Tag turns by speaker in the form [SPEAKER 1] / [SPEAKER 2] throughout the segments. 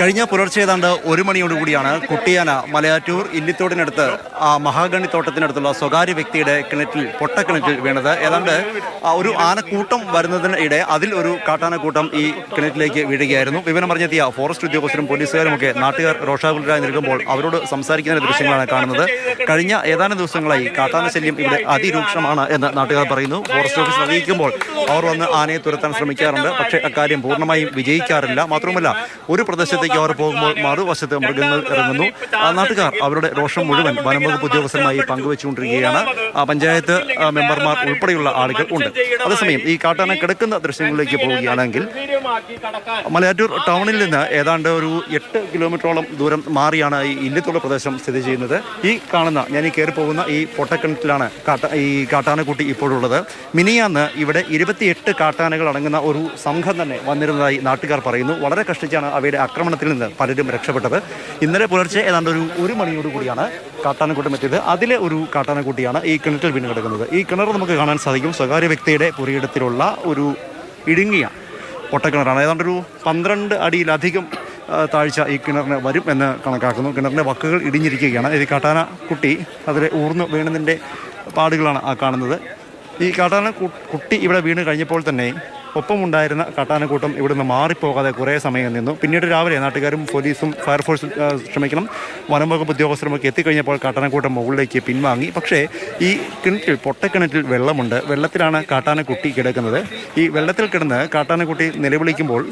[SPEAKER 1] കഴിഞ്ഞ പുലർച്ചെ ഏതാണ്ട് ഒരു മണിയോടുകൂടിയാണ് കുട്ടിയാന മലയാറ്റൂർ ഇല്ലിത്തോടിനടുത്ത് മഹാഗണി തോട്ടത്തിനടുത്തുള്ള സ്വകാര്യ വ്യക്തിയുടെ കിണറ്റിൽ പൊട്ടക്കിണറ്റിൽ വീണത്. ഏതാണ്ട് ഒരു ആനക്കൂട്ടം വരുന്നതിനിടെ അതിൽ ഒരു കാട്ടാനക്കൂട്ടം ഈ കിണറ്റിലേക്ക് വീഴുകയായിരുന്നു. വിവരം അറിഞ്ഞെത്തിയ ഫോറസ്റ്റ് ഉദ്യോഗസ്ഥരും പോലീസുകാരും ഒക്കെ നാട്ടുകാർ രോഷാകുലരായി നിൽക്കുമ്പോൾ അവരോട് സംസാരിക്കുന്ന ദൃശ്യങ്ങളാണ് കാണുന്നത്. കഴിഞ്ഞ ഏതാനും ദിവസങ്ങളായി കാട്ടാന ശല്യം ഇവിടെ അതിരൂക്ഷമാണ് എന്ന് നാട്ടുകാർ പറയുന്നു. ഫോറസ്റ്റ് ഓഫീസ് അറിയിക്കുമ്പോൾ അവർ വന്ന് ആനയെ തുരത്താൻ ശ്രമിക്കാറുണ്ട്. പക്ഷേ അക്കാര്യം പൂർണമായും വിജയിക്കാറില്ല. മാത്രമല്ല ഒരു പ്രദേശത്തേക്ക് അവർ പോകുമ്പോൾ മറുവശത്ത് മൃഗങ്ങൾ ഇറങ്ങുന്നു. നാട്ടുകാർ അവരുടെ രോഷം മുഴുവൻ വനംവകുപ്പ് ഉദ്യോഗസ്ഥരുമായി പങ്കുവെച്ചുകൊണ്ടിരിക്കുകയാണ്. പഞ്ചായത്ത് മെമ്പർമാർ ഉൾപ്പെടെയുള്ള ആളുകൾ ഉണ്ട്. അതേസമയം ഈ കാട്ടാന കിടക്കുന്ന ദൃശ്യങ്ങളിലേക്ക് പോവുകയാണെങ്കിൽ മലയാറ്റൂർ ടൗണിൽ നിന്ന് ഏതാണ്ട് ഒരു എട്ട് കിലോമീറ്ററോളം ദൂരം മാറിയാണ് ഈ ഇല്ലത്തുള്ള പ്രദേശം സ്ഥിതി ചെയ്യുന്നത്. ഈ കാണുന്ന ഞാൻ ഈ കയറി പോകുന്ന ഈ പൊട്ടക്കിണറ്റിലാണ് കാട്ട ഈ കാട്ടാനക്കുട്ടി ഇപ്പോഴുള്ളത്. മിനിയാന്ന് ഇവിടെ ഇരുപത്തിയെട്ട് കാട്ടാനകൾ അടങ്ങുന്ന ഒരു സംഘം തന്നെ വന്നിരുന്നതായി നാട്ടുകാർ പറയുന്നു. വളരെ കഷ്ടിച്ചാണ് അവയുടെ ആക്രമണത്തിൽ നിന്ന് പലരും രക്ഷപ്പെട്ടത്. ഇന്നലെ പുലർച്ചെ ഏതാണ്ട് ഒരു ഒരു മണിയോട് കൂടിയാണ് കാട്ടാനക്കൂട്ടം എത്തിയത്. അതിലെ ഒരു കാട്ടാനക്കൂട്ടിയാണ് ഈ കിണറ്റിൽ വീണ് കിടക്കുന്നത്. ഈ കിണർ നമുക്ക് കാണാൻ സാധിക്കും. സ്വകാര്യ വ്യക്തിയുടെ പുരയിടത്തിലുള്ള ഒരു ഇടുങ്ങിയ പൊട്ടക്കിണറാണ്. ഏതാണ്ട് ഒരു പന്ത്രണ്ട് അടിയിലധികം താഴ്ച ഈ കിണറിന് വരും എന്ന് കണക്കാക്കുന്നു. കിണറിന്റെ വക്കുകൾ ഇടിഞ്ഞിരിക്കുകയാണ്. ഇത് കാട്ടാന കുട്ടി അതിൽ ഊർന്ന് വീണതിന്റെ പാടുകളാണ് ആ കാണുന്നത്. ഈ കാട്ടാന കുട്ടി ഇവിടെ വീണ് കഴിഞ്ഞപ്പോൾ തന്നെ ഒപ്പമുണ്ടായിരുന്ന കാട്ടാനക്കൂട്ടം ഇവിടുന്ന് മാറിപ്പോകാതെ കുറേ സമയം നിന്നു. പിന്നീട് രാവിലെ നാട്ടുകാരും പോലീസും ഫയർഫോഴ്സ് ശ്രമിക്കണം. വനംവകുപ്പ് വനം വകുപ്പ് ഉദ്യോഗസ്ഥരും ഒക്കെ എത്തിക്കഴിഞ്ഞപ്പോൾ കാട്ടാനക്കൂട്ടം മുകളിലേക്ക് പിൻവാങ്ങി. പക്ഷേ ഈ കിണറ്റിൽ പൊട്ടക്കിണറ്റിൽ വെള്ളമുണ്ട്. വെള്ളത്തിലാണ് കാട്ടാനക്കുട്ടി കിടക്കുന്നത്. ഈ വെള്ളത്തിൽ കിടന്ന് കാട്ടാനക്കുട്ടി നിലവിളിക്കുമ്പോൾ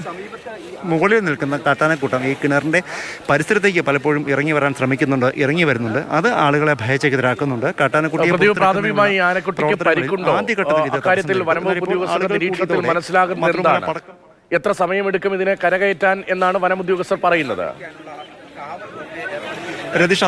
[SPEAKER 1] മുകളിൽ നിൽക്കുന്ന കാട്ടാനക്കൂട്ടം ഈ കിണറിന്റെ പരിസരത്തേക്ക് പലപ്പോഴും ഇറങ്ങി വരാൻ ശ്രമിക്കുന്നുണ്ട് ഇറങ്ങി വരുന്നുണ്ട്. അത് ആളുകളെ ഭയചകിതരാക്കുന്നുണ്ട്.
[SPEAKER 2] പ്രാഥമികമായി ആനക്കുട്ടിക്ക് എത്ര സമയമെടുക്കും ഇതിനെ കരകയറ്റാൻ എന്നാണ് വനം ഉദ്യോഗസ്ഥർ പറയുന്നത്?
[SPEAKER 1] രതീഷ്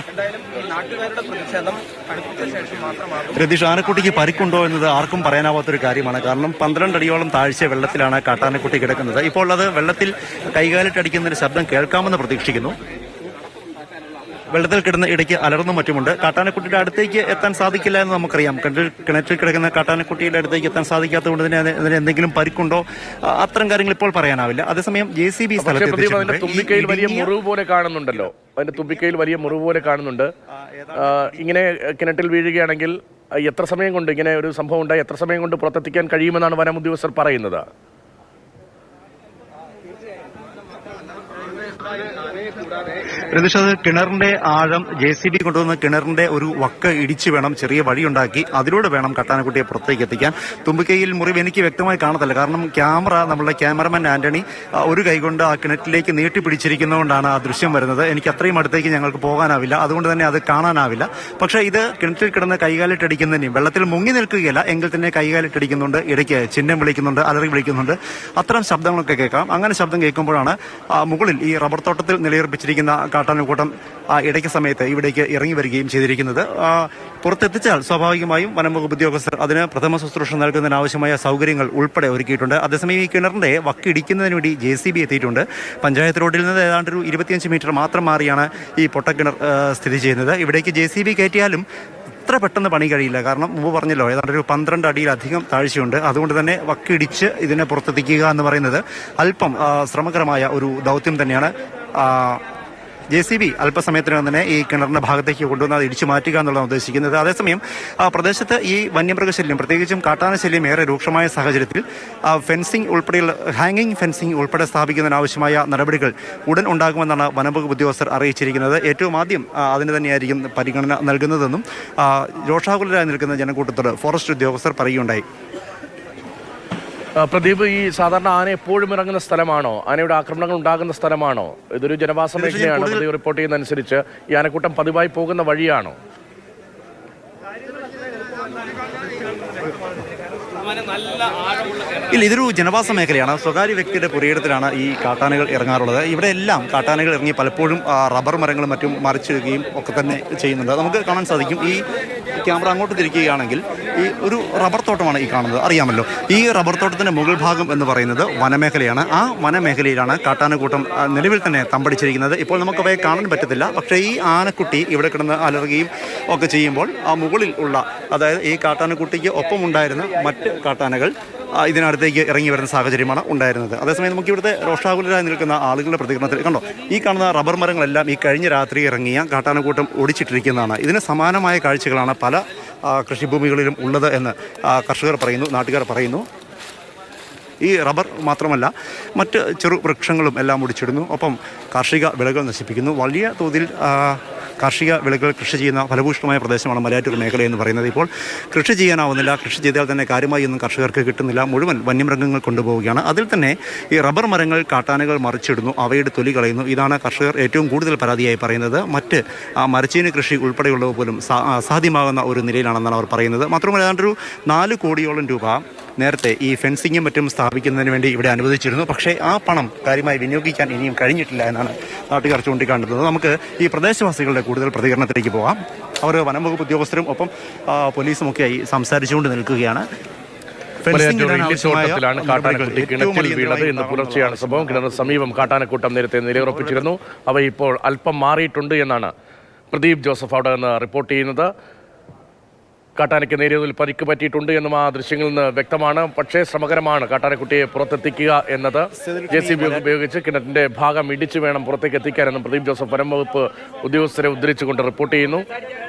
[SPEAKER 1] രതീഷ് ആനക്കുട്ടിക്ക് പരിക്കുണ്ടോ എന്നത് ആർക്കും പറയാനാവാത്തൊരു കാര്യമാണ്. കാരണം പന്ത്രണ്ട് അടിയോളം താഴ്ച വെള്ളത്തിലാണ് കാട്ടാനക്കുട്ടി കിടക്കുന്നത്. ഇപ്പോൾ അത് വെള്ളത്തിൽ കൈകാലിട്ടടിക്കുന്നതിന് ശബ്ദം കേൾക്കാമെന്ന് പ്രതീക്ഷിക്കുന്നു. വെള്ളത്തിൽ കിടന്ന് ഇടയ്ക്ക് അലർന്നും മറ്റുമുണ്ട്. കാട്ടാനക്കുട്ടിയുടെ അടുത്തേക്ക് എത്താൻ സാധിക്കില്ല എന്ന് നമുക്കറിയാം. കിണറ്റിൽ കിണറ്റിൽ കിടക്കുന്ന കാട്ടാനക്കുട്ടിയുടെ അടുത്തേക്ക് എത്താൻ സാധിക്കാത്തതുകൊണ്ട് തന്നെ അതിന് എന്തെങ്കിലും പരിക്കുണ്ടോ? അത്തരം കാര്യങ്ങൾ ഇപ്പോൾ പറയാനാവില്ല. അതേസമയം ജെ സി ബി എത്തിച്ചിട്ടുണ്ട്.
[SPEAKER 2] വലിയ
[SPEAKER 1] ഇടുങ്ങിയ-
[SPEAKER 2] മുറിവ് പോലെ കാണുന്നുണ്ടല്ലോ. അതിന്റെ തുമ്പിക്കയിൽ വലിയ മുറിവ് പോലെ കാണുന്നുണ്ട്. ഇങ്ങനെ കിണറ്റിൽ വീഴുകയാണെങ്കിൽ എത്ര സമയം കൊണ്ട് ഇങ്ങനെ ഒരു സംഭവം ഉണ്ടായി എത്ര സമയം കൊണ്ട് പുറത്തെത്തിക്കാൻ കഴിയുമെന്നാണ് വനം ഉദ്യോഗസ്ഥർ പറയുന്നത്
[SPEAKER 1] രതീഷ് കിണറിന്റെ ആഴം ജെ സി ബി കൊണ്ടുവന്ന കിണറിന്റെ ഒരു വക്ക് ഇടിച്ചു വേണം ചെറിയ വഴിയുണ്ടാക്കി അതിലൂടെ വേണം കട്ടാനക്കുട്ടിയെ പുറത്തേക്ക് എത്തിക്കാൻ. തുമ്പിക്കൈയിൽ മുറിവ് എനിക്ക് വ്യക്തമായി കാണത്തില്ല. കാരണം ക്യാമറ നമ്മളുടെ ക്യാമറമാൻ ആന്റണി ഒരു കൈകൊണ്ട് ആ കിണറ്റിലേക്ക് നീട്ടി പിടിച്ചിരിക്കുന്നതുകൊണ്ടാണ് ആ ദൃശ്യം വരുന്നത്. എനിക്ക് അത്രയും അടുത്തേക്ക് ഞങ്ങൾക്ക് പോകാനാവില്ല. അതുകൊണ്ട് തന്നെ അത് കാണാനാവില്ല. പക്ഷേ ഇത് കിണറ്റിൽ കിടന്ന് കൈകാലിട്ടടിക്കുന്നതിനും വെള്ളത്തിൽ മുങ്ങി നിൽക്കുകയില്ല എങ്കിൽ തന്നെ കൈകാലിട്ടടിക്കുന്നുണ്ട് ഇടയ്ക്ക് ചിഹ്നം വിളിക്കുന്നുണ്ട് അലറി വിളിക്കുന്നുണ്ട്. അത്തരം ശബ്ദങ്ങളൊക്കെ കേൾക്കാം. അങ്ങനെ ശബ്ദം കേൾക്കുമ്പോഴാണ് മുകളിൽ ഈ റബ്ബർ തോട്ടത്തിൽ നിലയുറപ്പിച്ചിരിക്കുന്ന കാട്ടാനക്കൂട്ടം ഇടയ്ക്ക് സമയത്ത് ഇവിടേക്ക് ഇറങ്ങി വരികയും ചെയ്തിരിക്കുന്നത്. പുറത്തെത്തിച്ചാൽ സ്വാഭാവികമായും വനംവകുപ്പ് ഉദ്യോഗസ്ഥർ അതിന് പ്രഥമ ശുശ്രൂഷ നൽകുന്നതിന് ആവശ്യമായ സൗകര്യങ്ങൾ ഉൾപ്പെടെ ഒരുക്കിയിട്ടുണ്ട്. അതേസമയം ഈ കിണറിന്റെ വക്കിടിക്കുന്നതിന് വേണ്ടി ജെ സി ബി എത്തിയിട്ടുണ്ട്. പഞ്ചായത്ത് റോഡിൽ നിന്ന് ഏതാണ്ട് ഒരു ഇരുപത്തിയഞ്ച് മീറ്റർ മാത്രം മാറിയാണ് ഈ പൊട്ടക്കിണർ സ്ഥിതി ചെയ്യുന്നത്. ഇവിടേക്ക് ജെ സി ബി കയറ്റിയാലും അത്ര പെട്ടെന്ന് പണി കഴിയില്ല. കാരണം മുമ്പ് പറഞ്ഞല്ലോ ഏതാണ്ട് ഒരു പന്ത്രണ്ട് അടിയിലധികം താഴ്ചയുണ്ട്. അതുകൊണ്ട് തന്നെ വക്കിടിച്ച് ഇതിനെ പുറത്തെത്തിക്കുക എന്ന് പറയുന്നത് അല്പം ശ്രമകരമായ ഒരു ദൗത്യം തന്നെയാണ്. ജെ സി ബി അല്പസമയത്തിനകം തന്നെ ഈ കിണറിന്റെ ഭാഗത്തേക്ക് കൊണ്ടുവന്ന് അത് ഇടിച്ചു മാറ്റുക എന്നുള്ളതാണ് ഉദ്ദേശിക്കുന്നത്. അതേസമയം പ്രദേശത്ത് ഈ വന്യമൃഗശല്യം പ്രത്യേകിച്ചും കാട്ടാനശല്യം ഏറെ രൂക്ഷമായ സാഹചര്യത്തിൽ ഫെൻസിംഗ് ഉൾപ്പെടെയുള്ള ഹാങ്ങിങ് ഫെൻസിംഗ് ഉൾപ്പെടെ സ്ഥാപിക്കുന്നതിനാവശ്യമായ നടപടികൾ ഉടൻ ഉണ്ടാകുമെന്നാണ് വനംവകുപ്പ് ഉദ്യോഗസ്ഥർ അറിയിച്ചിരിക്കുന്നത്. ഏറ്റവും ആദ്യം അതിന് തന്നെയായിരിക്കും പരിഗണന നൽകുന്നതെന്നും രോഷാകുലരായി നിൽക്കുന്ന ജനക്കൂട്ടത്തോട് ഫോറസ്റ്റ് ഉദ്യോഗസ്ഥർ പറയുകയുണ്ടായി.
[SPEAKER 2] പ്രദീപ് ഈ സാധാരണ ആന എപ്പോഴും ഇറങ്ങുന്ന സ്ഥലമാണോ? ആനയുടെ ആക്രമണങ്ങൾ ഉണ്ടാകുന്ന സ്ഥലമാണോ? ഇതൊരു ജനവാസ മേഖലയാണ്. പ്രദീപ് റിപ്പോർട്ട് ചെയ്യുന്ന അനുസരിച്ച് ഈ ആനക്കൂട്ടം പതിവായി പോകുന്ന വഴിയാണോ?
[SPEAKER 1] ഇല്ല ഇതൊരു ജനവാസ മേഖലയാണ്. സ്വകാര്യ വ്യക്തിയുടെ പുരയിടത്തിലാണ് ഈ കാട്ടാനകൾ ഇറങ്ങാറുള്ളത്. ഇവിടെ എല്ലാം കാട്ടാനകൾ ഇറങ്ങി പലപ്പോഴും റബ്ബർ മരങ്ങളും മറ്റും മറിച്ചിടുകയും ഒക്കെ തന്നെ ചെയ്യുന്നുണ്ട്. നമുക്ക് കാണാൻ സാധിക്കും ഈ ക്യാമറ അങ്ങോട്ട് തിരിക്കുകയാണെങ്കിൽ ഈ ഒരു റബ്ബർ തോട്ടമാണ് ഈ കാണുന്നത്. അറിയാമല്ലോ. ഈ റബ്ബർ തോട്ടത്തിന്റെ മുകൾ ഭാഗം എന്ന് പറയുന്നത് വനമേഖലയാണ്. ആ വനമേഖലയിലാണ് കാട്ടാനക്കൂട്ടം നിലവിൽ തന്നെ തമ്പടിച്ചിരിക്കുന്നത്. ഇപ്പോൾ നമുക്ക് അവയെ കാണാൻ പറ്റത്തില്ല. പക്ഷേ ഈ ആനക്കുട്ടി ഇവിടെ കിടന്ന് അലറുകയും ഒക്കെ ചെയ്യുമ്പോൾ ആ മുകളിൽ ഉള്ള അതായത് ഈ കാട്ടാനക്കുട്ടിക്ക് ഒപ്പം ഉണ്ടായിരുന്ന മറ്റ് കാട്ടാനകൾ ഇതിനടുത്തേക്ക് ഇറങ്ങി വരുന്ന സാഹചര്യമാണ് ഉണ്ടായിരുന്നത്. അതേസമയം നമുക്ക് ഇവിടുത്തെ രോഷാകുലരായി നിൽക്കുന്ന ആളുകളുടെ പ്രതികരണത്തിൽ കണ്ടോ? ഈ കാണുന്ന റബ്ബർ മരങ്ങളെല്ലാം ഈ കഴിഞ്ഞ രാത്രി ഇറങ്ങിയ കാട്ടാനക്കൂട്ടം ഒടിച്ചിട്ടിരിക്കുന്നതാണ് ഇതിന് സമാനമായ കാഴ്ചകളാണ് പല ആ, കൃഷിഭൂമികളിലും ഉള്ളത് എന്ന് കർഷകർ പറയുന്നു നാട്ടുകാർ പറയുന്നു. ഈ റബ്ബർ മാത്രമല്ല മറ്റ് ചെറു വൃക്ഷങ്ങളും എല്ലാം ഒടിച്ചിടുന്നു ഒപ്പം കാർഷിക വിളകൾ നശിപ്പിക്കുന്നു. വലിയ തോതിൽ കാർഷിക വിളകൾ കൃഷി ചെയ്യുന്ന ഫലഭൂഷ്ടമായ പ്രദേശമാണ് മലയാറ്റൂർ മേഖല എന്ന് പറയുന്നത്. ഇപ്പോൾ കൃഷി ചെയ്യാനാവുന്നില്ല കൃഷി ചെയ്താൽ തന്നെ കാര്യമായി ഒന്നും കർഷകർക്ക് കിട്ടുന്നില്ല. മുഴുവൻ വന്യമൃഗങ്ങൾ കൊണ്ടുപോവുകയാണ്. അതിൽ തന്നെ ഈ റബ്ബർ മരങ്ങൾ കാട്ടാനകൾ മറിച്ചിടുന്നു അവയുടെ തൊലി കളയുന്നു. ഇതാണ് കർഷകർ ഏറ്റവും കൂടുതൽ പരാതിയായി പറയുന്നത്. മറ്റ് മരച്ചീനി കൃഷി ഉൾപ്പെടെയുള്ളവ പോലും സാധ്യമാകുന്ന ഒരു നിലയിലാണെന്നാണ് അവർ പറയുന്നത്. മാത്രമല്ല ഏതാണ്ട് ഒരു നാല് കോടിയോളം രൂപ നേരത്തെ ഈ ഫെൻസിങ്ങും മറ്റും സ്ഥാപിക്കുന്നതിന് വേണ്ടി ഇവിടെ അനുവദിച്ചിരുന്നു. പക്ഷേ ആ പണം കാര്യമായി വിനിയോഗിക്കാൻ ഇനിയും കഴിഞ്ഞിട്ടില്ല എന്നാണ് നാട്ടുകാർ ചൂണ്ടിക്കാണുന്നത്. നമുക്ക് ഈ പ്രദേശവാസികളുടെ കൂടുതൽ പ്രതികരണത്തിലേക്ക് പോകാം. അവർ വനം വകുപ്പ് ഉദ്യോഗസ്ഥരും ഒപ്പം പോലീസും പോലീസും ഒക്കെയായി സംസാരിച്ചുകൊണ്ട് നിൽക്കുകയാണ്. ാണ്
[SPEAKER 2] കാട്ടാനക്കുട്ടി കിണറ്റിൽ വീണത് ഇന്ന് പുലർച്ചെയാണ് സംഭവം. കിണറിന് സമീപം കാട്ടാനക്കൂട്ടം നേരത്തെ നിലയുറപ്പിച്ചിരുന്നു. അവ ഇപ്പോൾ അല്പം മാറിയിട്ടുണ്ട് എന്നാണ് പ്രദീപ് ജോസഫ് അവിടെ നിന്ന് റിപ്പോർട്ട് ചെയ്യുന്നത്. കാട്ടാനയ്ക്ക് നേരിയതിൽ പരിക്ക് പറ്റിയിട്ടുണ്ട് എന്നും ആ ദൃശ്യങ്ങളിൽ നിന്ന് വ്യക്തമാണ്. പക്ഷേ ശ്രമകരമാണ് കാട്ടാനക്കുട്ടിയെ പുറത്തെത്തിക്കുക എന്നത്. ജെ സി ബി ഉപയോഗിച്ച് കിണറ്റിന്റെ ഭാഗം ഇടിച്ചു വേണം പുറത്തേക്ക് എത്തിക്കാനെന്നും പ്രദീപ് ജോസഫ് വനം വകുപ്പ് ഉദ്യോഗസ്ഥരെ ഉദ്ധരിച്ചുകൊണ്ട് റിപ്പോർട്ട് ചെയ്യുന്നു.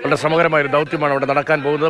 [SPEAKER 2] വളരെ ശ്രമകരമായ ഒരു ദൗത്യമാണ് അവിടെ നടക്കാൻ പോകുന്നത്.